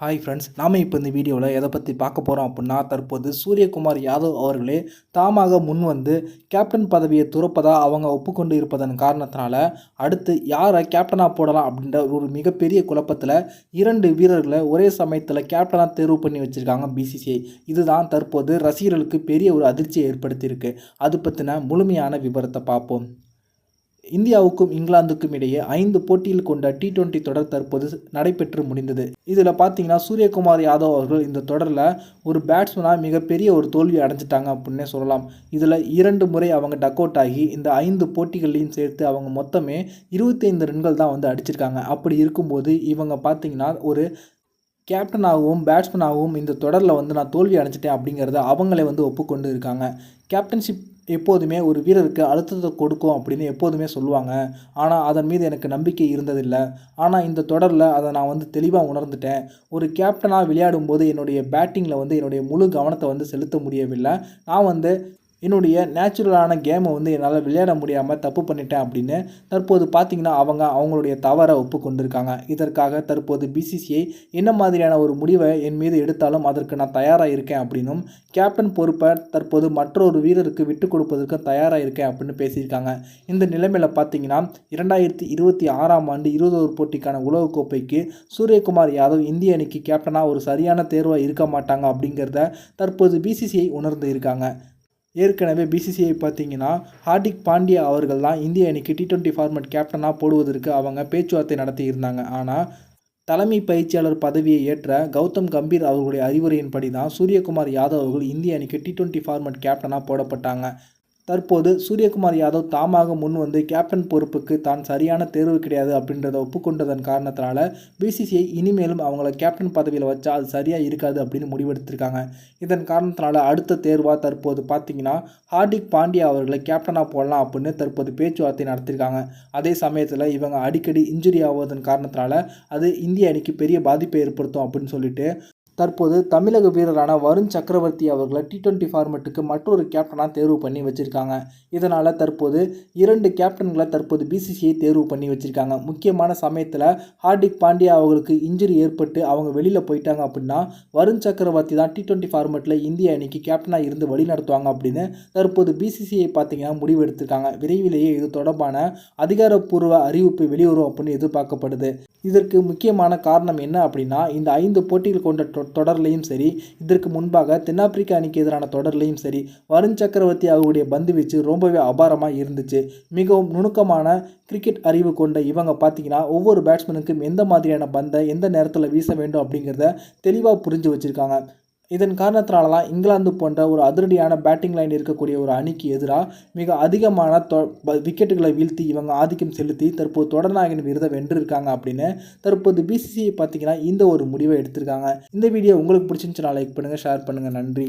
Hi friends நாம் இப்போ இந்த வீடியோவில் எதை பற்றி பார்க்க போகிறோம் அப்படின்னா தற்போது சூரியகுமார் யாதவ் அவர்களே தாமாக முன் வந்து கேப்டன் பதவியை துறப்பதாக அவங்க ஒப்புக்கொண்டு இருப்பதன் காரணத்தினால அடுத்து யாரை கேப்டனாக போடலாம் அப்படின்ற ஒரு மிகப்பெரிய குழப்பத்தில் இரண்டு வீரர்களை ஒரே சமயத்தில் கேப்டனாக தேர்வு பண்ணி வச்சுருக்காங்க பிசிசிஐ இதுதான் தற்போது ரசிகர்களுக்கு பெரிய ஒரு அதிர்ச்சியை ஏற்படுத்தியிருக்கு. அது பற்றின முழுமையான விவரத்தை பார்ப்போம். இந்தியாவுக்கும் இங்கிலாந்துக்கும் இடையே ஐந்து போட்டியில் கொண்ட டி டுவெண்ட்டி தொடர் தற்போது நடைபெற்று முடிந்தது. இதில் பார்த்தீங்கன்னா சூரியகுமார் யாதவ் அவர்கள் இந்த தொடரில் ஒரு பேட்ஸ்மேனாக மிகப்பெரிய ஒரு தோல்வி அடைஞ்சிட்டாங்க அப்படின்னே சொல்லலாம். இதில் இரண்டு முறை அவங்க டக் அவுட் ஆகி இந்த ஐந்து போட்டிகளையும் சேர்த்து அவங்க மொத்தமே இருபத்தைந்து ரன்கள் தான் வந்து அடிச்சிருக்காங்க. அப்படி இருக்கும்போது இவங்க பார்த்தீங்கன்னா ஒரு கேப்டனாகவும் பேட்ஸ்மேனாகவும் இந்த தொடரில் வந்து நான் தோல்வி அடைஞ்சிட்டேன் அப்படிங்கிறத அவங்களே வந்து ஒப்புக்கொண்டு இருக்காங்க. கேப்டன்ஷிப் எப்போதுமே ஒரு வீரருக்கு அழுத்தத்தை கொடுக்கும் அப்படின்னு எப்போதுமே சொல்லுவாங்க. ஆனால் அதன் மீது எனக்கு நம்பிக்கை இருந்ததில்லை. ஆனால் இந்த தொடரில் அதை நான் வந்து தெளிவாக உணர்ந்துட்டேன். ஒரு கேப்டனாக விளையாடும்போது என்னுடைய பேட்டிங்கில் வந்து என்னுடைய முழு கவனத்தை வந்து செலுத்த முடியவில்லை. நான் வந்து என்னுடைய நேச்சுரலான கேமை வந்து என்னால் விளையாட முடியாமல் தப்பு பண்ணிட்டேன் அப்படின்னு தற்போது பார்த்திங்கன்னா அவங்க அவங்களுடைய தவறை ஒப்புக்கொண்டிருக்காங்க. இதற்காக தற்போது பிசிசிஐ என்ன மாதிரியான ஒரு முடிவை என் மீது எடுத்தாலும் அதற்கு நான் தயாராக இருக்கேன் அப்படின்னும் கேப்டன் பொறுப்பை தற்போது மற்றொரு வீரருக்கு விட்டு கொடுப்பதற்கு தயாராக இருக்கேன் அப்படின்னு பேசியிருக்காங்க. இந்த நிலைமையில் பார்த்தீங்கன்னா இரண்டாயிரத்தி இருபத்தி ஆறாம் ஆண்டு இருபதோரு போட்டிக்கான உலகக்கோப்பைக்கு சூரியகுமார் யாதவ் இந்திய அணிக்கு கேப்டனாக ஒரு சரியான தேர்வாக இருக்க மாட்டாங்க அப்படிங்கிறத தற்போது பிசிசிஐ உணர்ந்து இருக்காங்க. ஏற்கனவே பிசிசிஐ பார்த்தீங்கன்னா ஹார்திக் பாண்டியா அவர்கள் தான் இந்திய அணிக்கு டி டுவெண்ட்டி ஃபார்மேட் கேப்டனாக போடுவதற்கு அவங்க பேச்சுவார்த்தை நடத்தி இருந்தாங்க ஆனால் தலைமை பயிற்சியாளர் பதவியை ஏற்ற கௌதம் கம்பீர் அவர்களுடைய அறிவுரையின்படி தான் சூரியகுமார் யாதவ் அவர்கள் இந்திய அணிக்கு டி டுவெண்ட்டி ஃபார்மேட் கேப்டனாக போடப்பட்டாங்க. தற்போது சூரியகுமார் யாதவ் தாமாக முன் வந்து கேப்டன் பொறுப்புக்கு தான் சரியான தேர்வு கிடையாது அப்படின்றத ஒப்புக்கொண்டதன் காரணத்தினால பிசிசிஐ இனிமேலும் அவங்கள கேப்டன் பதவியில் வச்சா அது சரியாக இருக்காது அப்படின்னு முடிவெடுத்திருக்காங்க. இதன் காரணத்தினால அடுத்த தேர்வாக தற்போது பார்த்தீங்கன்னா ஹார்திக் பாண்டியா அவர்களை கேப்டனாக போடலாம் அப்படின்னு தற்போது பேச்சுவார்த்தை நடத்தியிருக்காங்க அதே சமயத்தில் இவங்க அடிக்கடி இன்ஜுரி ஆவதன் காரணத்தினால அது இந்திய அணிக்கு பெரிய பாதிப்பை ஏற்படுத்தும் அப்படின்னு சொல்லிட்டு தற்போது தமிழக வீரரான வருண் சக்கரவர்த்தி அவர்களை டி டுவெண்ட்டி ஃபார்மெட்டுக்கு மற்றொரு கேப்டனாக தேர்வு பண்ணி வச்சுருக்காங்க. இதனால் தற்போது இரண்டு கேப்டன்களை தற்போது பிசிசிஐ தேர்வு பண்ணி வச்சுருக்காங்க. முக்கியமான சமயத்தில் ஹார்திக் பாண்டியா அவர்களுக்கு இன்ஜுரி ஏற்பட்டு அவங்க வெளியில் போயிட்டாங்க அப்படின்னா வருண் சக்கரவர்த்தி தான் டி டுவெண்ட்டி ஃபார்மெட்டில் இந்திய அணிக்கு கேப்டனாக இருந்து வழி நடத்துவாங்க அப்படின்னு தற்போது பிசிசிஐ பார்த்தீங்கன்னா முடிவு எடுத்திருக்காங்க. விரைவிலேயே இது தொடர்பான அதிகாரப்பூர்வ அறிவிப்பு வெளிவரும் அப்படின்னு எதிர்பார்க்கப்படுது. இதற்கு முக்கியமான காரணம் என்ன அப்படின்னா இந்த ஐந்து போட்டிகள் கொண்ட தொடர்லையும் சரி இதற்கு முன்பாக தென்னாப்பிரிக்க அணிக்கு எதிரான தொடர்லையும் சரி வருண் சக்கரவர்த்தி அவருடைய பந்து வீச்சு ரொம்பவே அபாரமாக இருந்துச்சு. மிகவும் நுணுக்கமான கிரிக்கெட் அறிவு கொண்ட இவங்க பார்த்தீங்கன்னா ஒவ்வொரு பேட்ஸ்மேனுக்கும் எந்த மாதிரியான பந்தை எந்த நேரத்தில் வீச வேண்டும் அப்படிங்கிறத தெளிவாக புரிஞ்சு வச்சுருக்காங்க. இதன் காரணத்தினால தான் இங்கிலாந்து போன்ற ஒரு அதிரடியான பேட்டிங் லைன் இருக்கக்கூடிய ஒரு அணிக்கு எதிராக மிக அதிகமான தொ விக்கெட்டுகளை வீழ்த்தி இவங்க ஆதிக்கம் செலுத்தி தற்போது தொடர்நாயகன் விருதை வென்றிருக்காங்க அப்படின்னு தற்போது பிசிசிஐ பார்த்தீங்கன்னா இந்த ஒரு முடிவை எடுத்திருக்காங்க. இந்த வீடியோ உங்களுக்கு பிடிச்சிருந்துச்சுன்னா லைக் பண்ணுங்கள் ஷேர் பண்ணுங்கள் நன்றி.